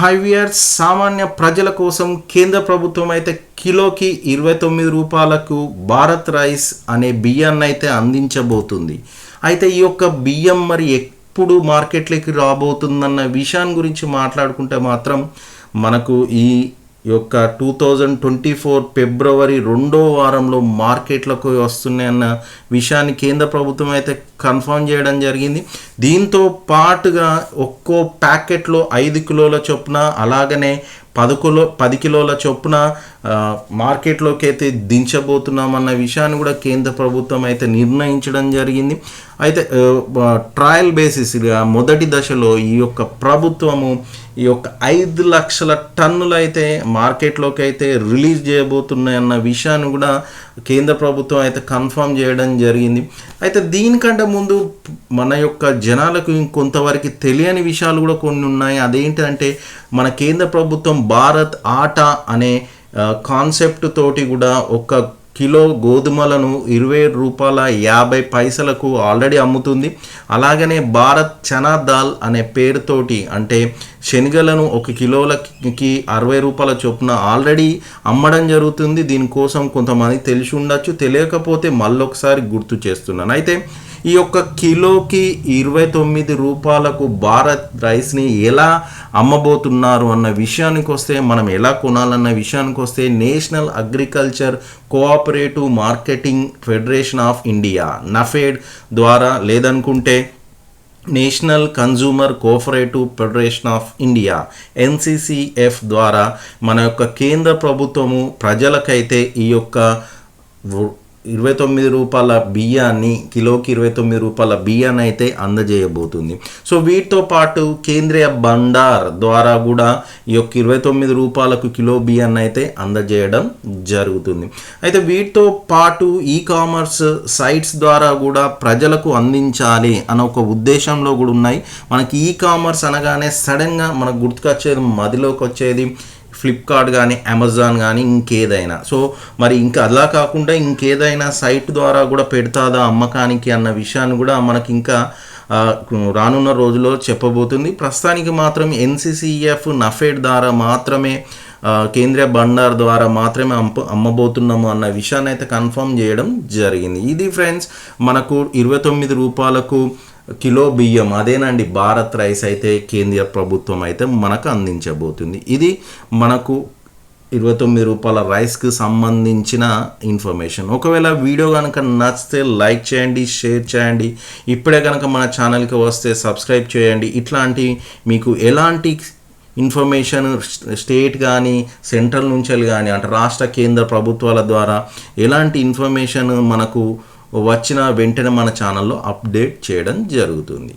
హైవియర్ సామాన్య ప్రజల కోసం కేంద్ర ప్రభుత్వం అయితే కిలోకి ఇరవై తొమ్మిది రూపాయలకు భారత్ రైస్ అనే బియ్యాన్ని అయితే అందించబోతుంది. అయితే ఈ యొక్క బియ్యం మరి ఎప్పుడు మార్కెట్లోకి రాబోతుందన్న విషయాన్ని గురించి మాట్లాడుకుంటే మాత్రం మనకు ఈ యొక్క టూ థౌజండ్ ట్వంటీ ఫోర్ ఫిబ్రవరి రెండో వారంలో మార్కెట్లకు వస్తున్నాయన్న విషయాన్ని కేంద్ర ప్రభుత్వం అయితే కన్ఫర్మ్ చేయడం జరిగింది. దీంతో పాటుగా ఒక్కో ప్యాకెట్లో ఐదు కిలోల చొప్పున అలాగనే పదకులో పది కిలోల చొప్పున మార్కెట్లోకి అయితే దించబోతున్నామన్న విషయాన్ని కూడా కేంద్ర ప్రభుత్వం అయితే నిర్ణయించడం జరిగింది. అయితే ట్రయల్ బేసిస్ మొదటి దశలో ఈ యొక్క ప్రభుత్వము ఈ యొక్క ఐదు లక్షల టన్నులు అయితే మార్కెట్లోకి అయితే రిలీజ్ చేయబోతున్నాయన్న విషయాన్ని కూడా కేంద్ర ప్రభుత్వం అయితే కన్ఫర్మ్ చేయడం జరిగింది. అయితే దీనికంటే ముందు మన యొక్క జనాలకు ఇంకొంతవరకు తెలియని విషయాలు కూడా కొన్ని ఉన్నాయి. అదేంటంటే మన కేంద్ర ప్రభుత్వం భారత్ ఆట అనే కాన్సెప్ట్ తోటి కూడా ఒక కిలో గోధుమలను ఇరవై రూపాయల యాభై పైసలకు ఆల్రెడీ అమ్ముతుంది. అలాగనే భారత్ చనా దాల్ అనే పేరుతోటి అంటే శనగలను ఒక కిలోలకి అరవై రూపాయల చొప్పున ఆల్రెడీ అమ్మడం జరుగుతుంది. దీనికోసం కొంతమంది తెలిసి ఉండొచ్చు. తెలియకపోతే మళ్ళొకసారి గుర్తు చేస్తున్నాను. అయితే ఈ యొక్క కిలోకి ఇరవై తొమ్మిది రూపాయలకు భారత్ రైస్ని ఎలా అమ్మబోతున్నారు అన్న విషయానికి వస్తే మనం ఎలా కొనాలన్న విషయానికి వస్తే national agriculture cooperative marketing federation of India NAFED ద్వారా లేదనుకుంటే national consumer cooperative federation of India NCCF ద్వారా మన యొక్క కేంద్ర ప్రభుత్వము ప్రజలకైతే ఈ యొక్క ఇరవై తొమ్మిది రూపాయల బియ్యాన్ని కిలోకి ఇరవై తొమ్మిది రూపాయల బియ్యాన్ని అయితే అందజేయబోతుంది. సో వీటితో పాటు కేంద్రీయ బండార్ ద్వారా కూడా ఈ యొక్క ఇరవై తొమ్మిది రూపాయలకు కిలో బియ్యాన్ని అయితే అందజేయడం జరుగుతుంది. అయితే వీటితో పాటు ఈ కామర్స్ సైట్స్ ద్వారా కూడా ప్రజలకు అందించాలి అన్న ఒక ఉద్దేశంలో కూడా ఉన్నాయి. మనకి ఈ కామర్స్ అనగానే సడన్గా మనకు గుర్తుకొచ్చేది మదిలోకి వచ్చేది ఫ్లిప్కార్ట్ కానీ అమెజాన్ కానీ ఇంకేదైనా. సో మరి ఇంకా అలా కాకుండా ఇంకేదైనా సైట్ ద్వారా కూడా పెడతాదా అమ్మకానికి అన్న విషయాన్ని కూడా మనకి ఇంకా రానున్న రోజుల్లో చెప్పబోతుంది. ప్రస్తుతానికి మాత్రం ఎన్సిసిఎఫ్ నఫెడ్ ద్వారా మాత్రమే కేంద్రీయ బండార్ ద్వారా మాత్రమే అమ్మ అమ్మబోతున్నాము అన్న విషయాన్ని అయితే కన్ఫర్మ్ చేయడం జరిగింది. ఇది ఫ్రెండ్స్ మనకు ఇరవై తొమ్మిది రూపాయలకు కిలో బియ్యం అదేనండి భారత్ రైస్ అయితే కేంద్ర ప్రభుత్వం అయితే మనకు అందించబోతుంది. ఇది మనకు ఇరవై తొమ్మిది రూపాయల రైస్కి సంబంధించిన ఇన్ఫర్మేషన్. ఒకవేళ వీడియో కనుక నచ్చితే లైక్ చేయండి షేర్ చేయండి. ఇప్పుడే కనుక మన ఛానల్కి వస్తే సబ్స్క్రైబ్ చేయండి. ఇట్లాంటి మీకు ఎలాంటి ఇన్ఫర్మేషన్ స్టేట్ కానీ సెంట్రల్ నుంచి కానీ అంటే రాష్ట్ర కేంద్ర ప్రభుత్వాల ద్వారా ఎలాంటి ఇన్ఫర్మేషన్ మనకు వచ్చిన వెంటనే మన ఛానల్లో అప్డేట్ చేయడం జరుగుతుంది.